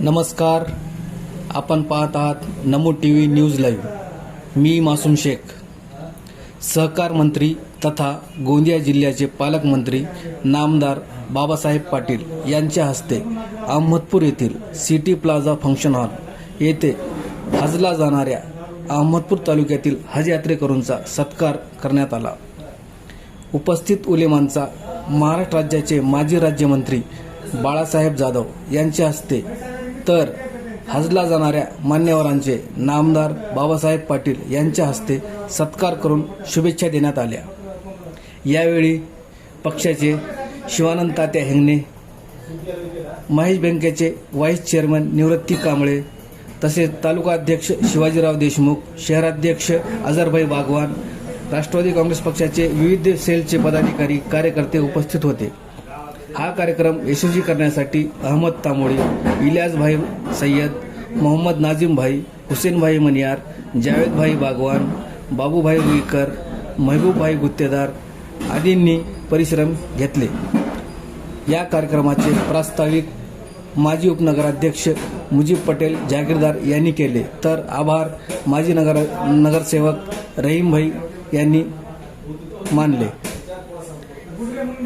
नमस्कार. आपण पाहत आहात Namo T V news live. मी मासूम शेख. सहकार मंत्री तथा गोंदिया जिल्ह्याचे पालकमंत्री नामदार बाबासाहेब पाटील यांच्या हस्ते अहमदपूर येथील सिटी प्लाझा फंक्शन हॉल येथे हजला जाणाऱ्या अहमदपूर तालुक्यातील हज यात्रेकरूंचा सत्कार करण्यात आला. उपस्थित उलेमांचा महाराष्ट्र राज्याचे माजी राज्यमंत्री बाळासाहेब जाधव यांच्या हस्ते तर हजला जाणाऱ्या मान्यवरांचे नामदार बाबासाहेब पाटील यांच्या हस्ते सत्कार करून शुभेच्छा देण्यात आल्या. यावेळी पक्षाचे शिवानंद तात्या हेंगणे महेश बँकेचे व्हाईस चेअरमन निवृत्ती कांबळे तसेच तालुका अध्यक्ष शिवाजीराव देशमुख शहराध्यक्ष अजरभाई बागवान राष्ट्रवादी काँग्रेस पक्षाचे विविध सेलचे पदाधिकारी कार्यकर्ते उपस्थित होते. हा कार्यक्रम यशस्वी करण्यासाठी अहमद तामोळी इलियासभाई सय्यद मोहम्मद नाझिमभाई हुसेनभाई मनियार जावेदभाई बागवान बाबूभाई रुईकर महबूबभाई गुत्तेदार आदींनी परिश्रम घेतले. या कार्यक्रमाचे प्रास्ताविक माजी उपनगराध्यक्ष मुजीब पटेल जागीरदार यांनी केले. तर आभार माजी नगर नगरसेवक रहीमभाई यांनी मानले.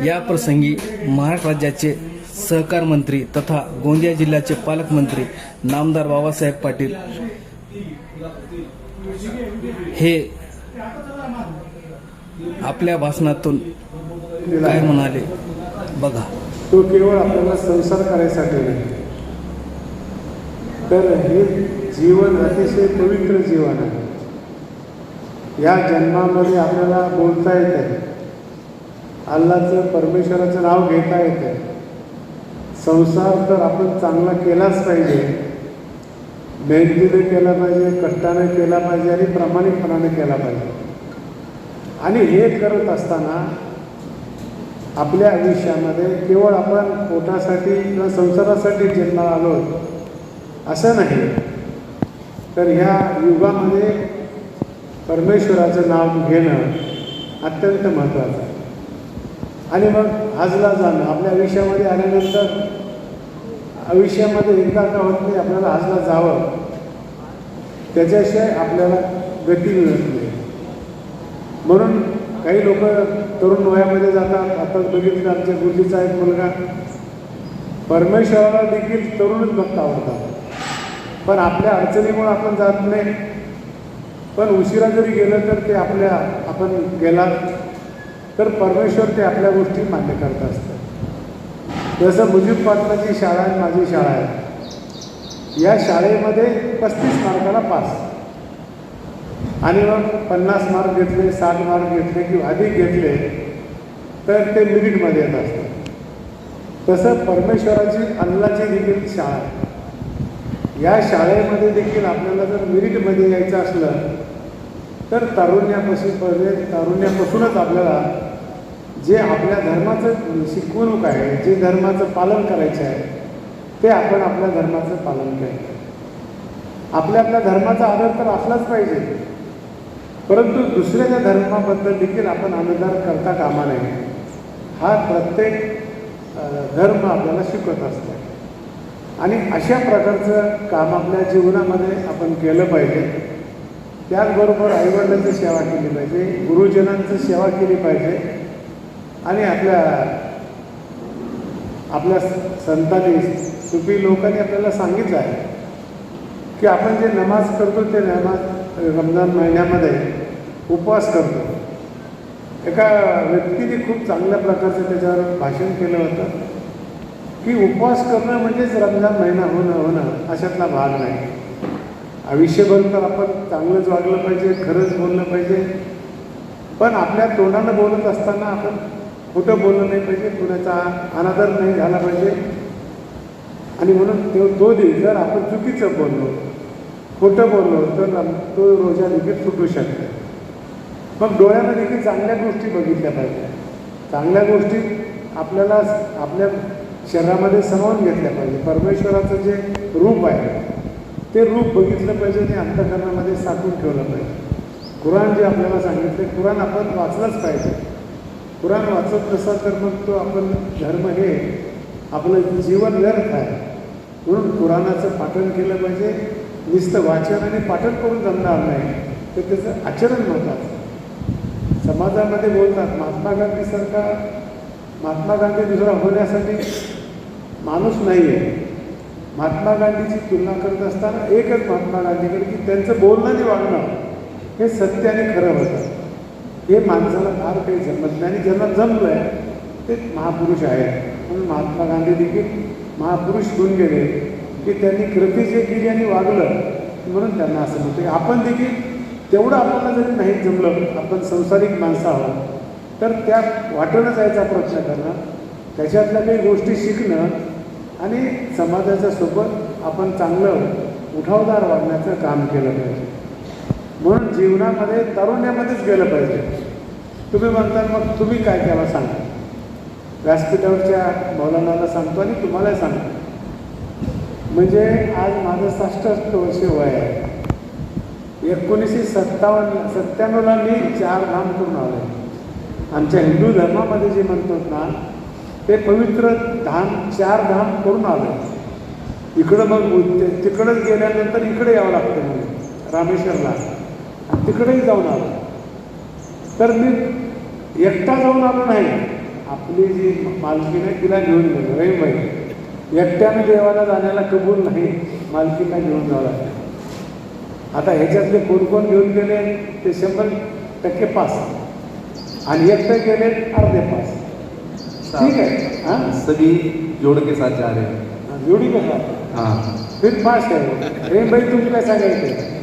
या प्रसंगी महाराष्ट्र राज्याचे सहकार मंत्री तथा गोंदिया जिल्ह्याचे पालकमंत्री नामदार बाबासाहेब पाटील हे आपल्या भाषणातून काय म्हणाले बघा. तो केवळ आपल्याला संसार करायसाठी नाही. तर हे जीवन अतिशय पवित्र जीवन आहे. या जन्मामध्ये आपल्याला बोलता येते. अल्लाचं परमेश्वराचं नाव घेता येते. संसार तर आपण चांगला केलाच पाहिजे. मेहनतीने केला पाहिजे कष्टाने केला पाहिजे आणि प्रामाणिकपणाने केला पाहिजे. आणि हे करत असताना आपल्या आयुष्यामध्ये केवळ आपण पोटासाठी किंवा संसारासाठी जन्माला आलो असं नाही. तर ह्या युगामध्ये परमेश्वराचं नाव घेणं अत्यंत महत्त्वाचं आहे. आणि मग हजला जाणं. आपल्या आयुष्यामध्ये आल्यानंतर आयुष्यामध्ये एकदा का होत नाही आपल्याला हजला जावं. त्याच्याशिवाय आपल्याला गती मिळत नाही. म्हणून काही लोक तरुण वयामध्ये जातात. आता बघितलं आमच्या गुरुजीचा एक मुलगा. परमेश्वराला देखील तरुणच भक्त आवडतात. पण आपल्या अडचणीमुळे आपण जात नाही. पण उशिरा जरी गेलं तर ते आपल्या आपण गेलात. तर परमेश्वर ते आपल्या गोष्टी मान्य करत असतात. जसं मुजीब पाटलाची शाळा आहे माझी शाळा आहे. या शाळेमध्ये पस्तीस मार्काला पास. आणि मग पन्नास मार्क घेतले साठ मार्क घेतले किंवा अधिक घेतले तर ते मिरिटमध्ये येत असतात. तसं परमेश्वराची अल्लाची देखील शाळा आहे. या शाळेमध्ये देखील आपल्याला जर मिरिटमध्ये यायचं असलं तर तारुण्यापासून तारुण्यापासूनच आपल्याला जे आपल्या धर्माचं शिकवणूक आहे जे धर्माचं पालन करायचं आहे ते आपण आपल्या धर्माचं पालन करायचं आपल्या आपल्या धर्माचा आदर तर असलाच पाहिजे. परंतु दुसऱ्याच्या धर्माबद्दल देखील आपण अनुदान करता कामा नये. हा प्रत्येक धर्म आपल्याला शिकवत असतो. आणि अशा प्रकारचं काम आपल्या जीवनामध्ये आपण केलं पाहिजे. त्याचबरोबर आईवडिलांची सेवा केली पाहिजे गुरुजनांची सेवा केली पाहिजे. आणि आपल्या आपल्या संतांनी सुफी लोकांनी आपल्याला सांगितलं आहे की आपण जे नमाज करतो ते नमाज रमजान महिन्यामध्ये उपवास करतो. एका व्यक्तीने खूप चांगल्या प्रकारचं त्याच्यावर भाषण केलं होतं की उपवास करणं म्हणजेच रमजान महिना होणं होणं अशातला भाग नाही. आयुष्यभर तर आपण चांगलंच वागलं पाहिजे खरंच बोललं पाहिजे. पण आपल्या तोंडानं बोलत असताना आपण खोटं बोललं नाही पाहिजे कुणाचा अनादर नाही झाला पाहिजे. आणि म्हणून तो तो दिवस जर आपण चुकीचं बोललो खोटं बोललो तर तो रोजा देखील सुटू शकते. मग डोळ्यानं देखील चांगल्या गोष्टी बघितल्या पाहिजे. चांगल्या गोष्टी आपल्याला आपल्या शरीरामध्ये समावून घेतल्या पाहिजे. परमेश्वराचं जे रूप आहे ते रूप बघितलं पाहिजे आणि अंतकरणामध्ये साठवून ठेवलं पाहिजे. कुराण जे आपल्याला सांगितलं कुराण आपण वाचलंच पाहिजे. कुराण वाचत नसा तर मग तो आपण धर्म हे आपलं जीवन व्यर्थ आहे. म्हणून कुराणाचं पाठन केलं पाहिजे. नुसतं वाचन आणि पाठन करून जमणार नाही. तर त्याचं आचरण महत्त्वाचं समाजामध्ये बोलतात महात्मा गांधीसारखा महात्मा गांधी दुसरा होण्यासाठी माणूस नाही आहे महात्मा गांधीची तुलना करत असताना एकच महात्मा गांधीकडे की त्यांचं बोलणं आणि वागणं हे सत्य आणि खरं होतं. हे माणसाला फार काही जमत नाही. आणि ज्यांना जमलं आहे ते महापुरुष आहेत. म्हणून महात्मा गांधी देखील महापुरुष होऊन गेले की त्यांनी कृती जे केली आणि वागलं म्हणून त्यांना असं म्हणतं आपण देखील तेवढं आपल्याला जरी नाही जमलं आपण संसारिक माणसं आहोत तर त्या वाटणं जायचा प्रयत्न करणं त्याच्यातल्या काही गोष्टी शिकणं आणि समाजाच्या सोबत आपण चांगलं उठावदार वागण्याचं काम केलं पाहिजे. म्हणून जीवनामध्ये तारुण्यामध्येच गेलं पाहिजे. तुम्ही म्हणता मग तुम्ही काय त्याला सांगा? व्यासपीठावरच्या मौलानाला सांगतो आणि तुम्हालाही सांगतो. म्हणजे आज माझं साष्टाष्ट वर्ष वय आहे. एकोणीसशे सत्तावन्न सत्त्याण्णवला मी चार धाम करून आलो आमच्या हिंदू धर्मामध्ये जे म्हणतो ना ते पवित्र धाम चार धाम करून आलो इकडं मग ते- तिकडंच गेल्यानंतर इकडे यावं लागतं म्हणजे रामेश्वरला. तिकडेही जाऊन आलो. तर मी एकटा जाऊन आलो नाही. आपली जी मालकीण आहे तिला घेऊन गेलो. रहीमबाई एकट्यानं देवाला जाण्याला कबूल नाही. मालकीला घेऊन जावं लागतं. आता ह्याच्यातले कोण कोण घेऊन गेले ते शंभर टक्के पास. आणि एकटे गेले अर्धे पास. ठीक आहे हां? सभी जोड़ के साथ जा रहे जोडी कसा हाँ. फिर पास आहे. रहीमबाई तुम्ही काय सांगायचं?